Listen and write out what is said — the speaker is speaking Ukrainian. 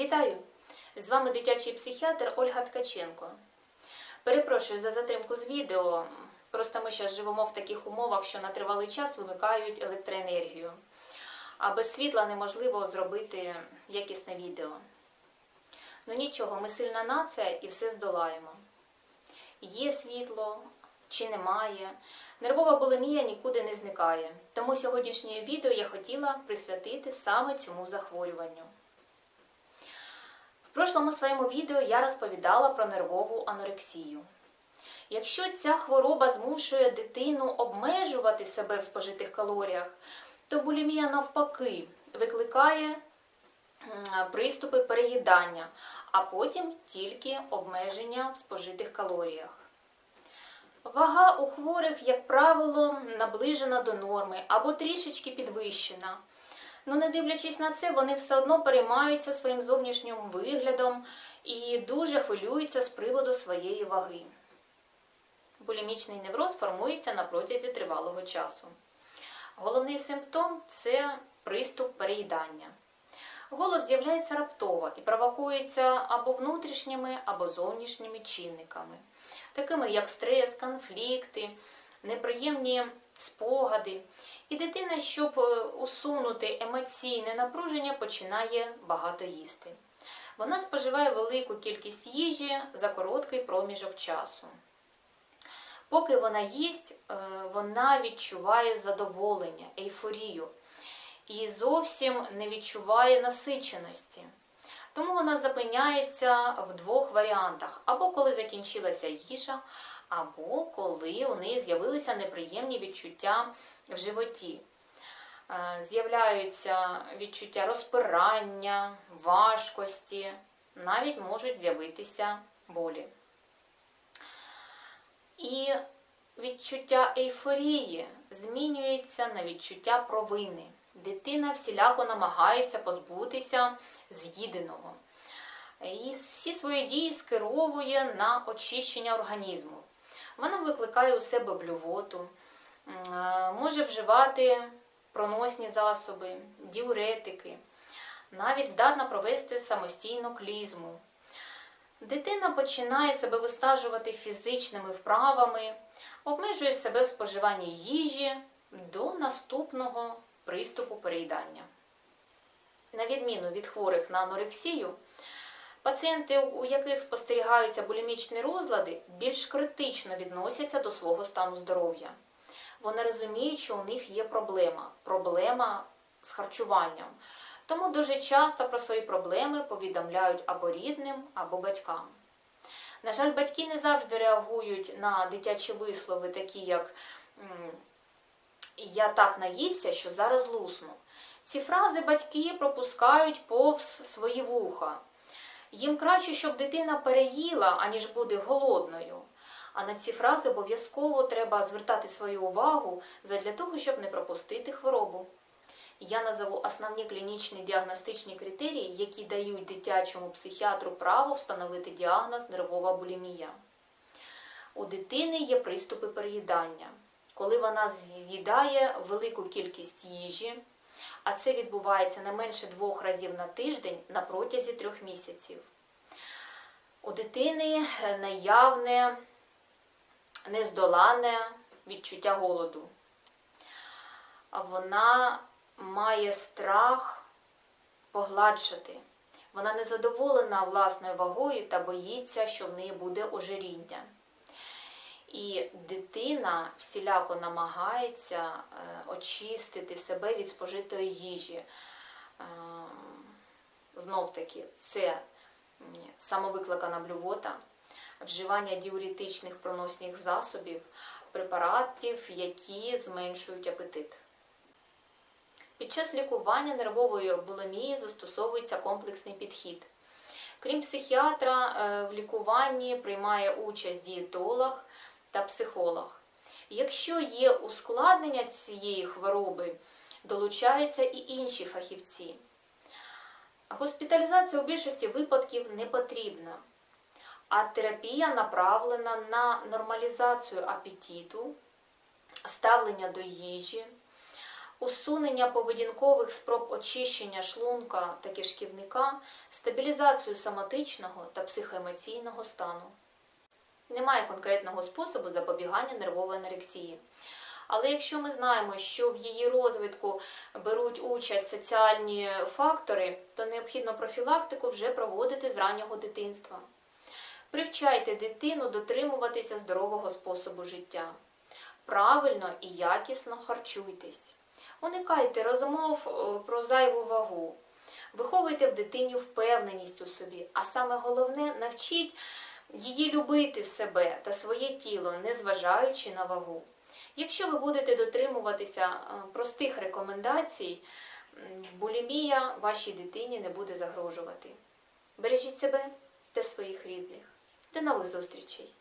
Вітаю! З вами дитячий психіатр Ольга Ткаченко. Перепрошую за затримку з відео. Просто ми зараз живемо в таких умовах, що на тривалий час вимикають електроенергію. А без світла неможливо зробити якісне відео. Ну нічого, ми сильна нація і все здолаємо. Є світло чи немає. Нервова булимія нікуди не зникає. Тому сьогоднішнє відео я хотіла присвятити саме цьому захворюванню. В прошлому своєму відео я розповідала про нервову анорексію. Якщо ця хвороба змушує дитину обмежувати себе в спожитих калоріях, то булімія навпаки викликає приступи переїдання, а потім тільки обмеження в спожитих калоріях. Вага у хворих, як правило, наближена до норми або трішечки підвищена. Ну, не дивлячись на це, вони все одно переймаються своїм зовнішнім виглядом і дуже хвилюються з приводу своєї ваги. Булімічний невроз формується на протязі тривалого часу. Головний симптом це приступ переїдання. Голод з'являється раптово і провокується або внутрішніми, або зовнішніми чинниками, такими як стрес, конфлікти, неприємні спогади. І дитина, щоб е, усунути емоційне напруження, починає багато їсти. Вона споживає велику кількість їжі за короткий проміжок часу. Поки вона їсть, е, вона відчуває задоволення, ейфорію і зовсім не відчуває насиченості. Тому вона зупиняється в двох варіантах: або коли закінчилася їжа, або коли у неї з'явилися неприємні відчуття в животі. Е, З'являються відчуття розпирання, важкості, навіть можуть з'явитися болі. І відчуття ейфорії змінюється на відчуття провини. Дитина всіляко намагається позбутися з'їденого. І всі свої дії скеровує на очищення організму. Вона викликає у себе блювоту, е, може вживати проносні засоби, діуретики, навіть здатна провести самостійну клізму. Дитина починає себе вистажувати фізичними вправами, обмежує себе в споживанні їжі до наступного приступу переїдання. На відміну від хворих на анорексію, пацієнти, у яких спостерігаються булімічні розлади, більш критично відносяться до свого стану здоров'я. Вони розуміють, що у них є проблема проблема з харчуванням. Тому дуже часто про свої проблеми повідомляють або рідним, або батькам. На жаль, батьки не завжди реагують на дитячі вислови, такі як Я так наївся, що зараз лусну. Ці фрази батьки пропускають повз свої вуха. Їм краще, щоб дитина переїла, аніж буде голодною. А на ці фрази обов'язково треба звертати свою увагу задля того, щоб не пропустити хворобу. Я назову основні клінічні діагностичні критерії, які дають дитячому психіатру право встановити діагноз нервова булімія. У дитини є приступи переїдання, коли вона з'їдає велику кількість їжі, а це відбувається не менше двох разів на тиждень на протязі трьох місяців. У дитини наявне нездолане відчуття голоду. Вона має страх погладшати. Вона не задоволена власною вагою та боїться, що в неї буде ожиріння. І дитина всіляко намагається е, очистити себе від спожитої їжі. Е, Знов таки, це самовикликана блювота, вживання діуретичних проносних засобів, препаратів, які зменшують апетит. Під час лікування нервової булимії застосовується комплексний підхід. Крім психіатра, е, в лікуванні приймає участь дієтолог та психолог. Якщо є ускладнення цієї хвороби, долучаються і інші фахівці. Госпіталізація у більшості випадків не потрібна, а терапія направлена на нормалізацію апетиту, ставлення до їжі, усунення поведінкових спроб очищення шлунка та кишківника, стабілізацію соматичного та психоемоційного стану. Немає конкретного способу запобігання нервової анорексії. Але якщо ми знаємо, що в її розвитку беруть участь соціальні фактори, то необхідно профілактику вже проводити з раннього дитинства. Привчайте дитину дотримуватися здорового способу життя. Правильно і якісно харчуйтесь. Уникайте розмов е, про зайву вагу. Виховуйте в дитині впевненість у собі, а саме головне навчіть її любити себе та своє тіло, незважаючи на вагу. Якщо ви будете дотримуватися е, простих рекомендацій, булімія вашій дитині не буде загрожувати. Бережіть себе та своїх рідних. До нових зустрічей!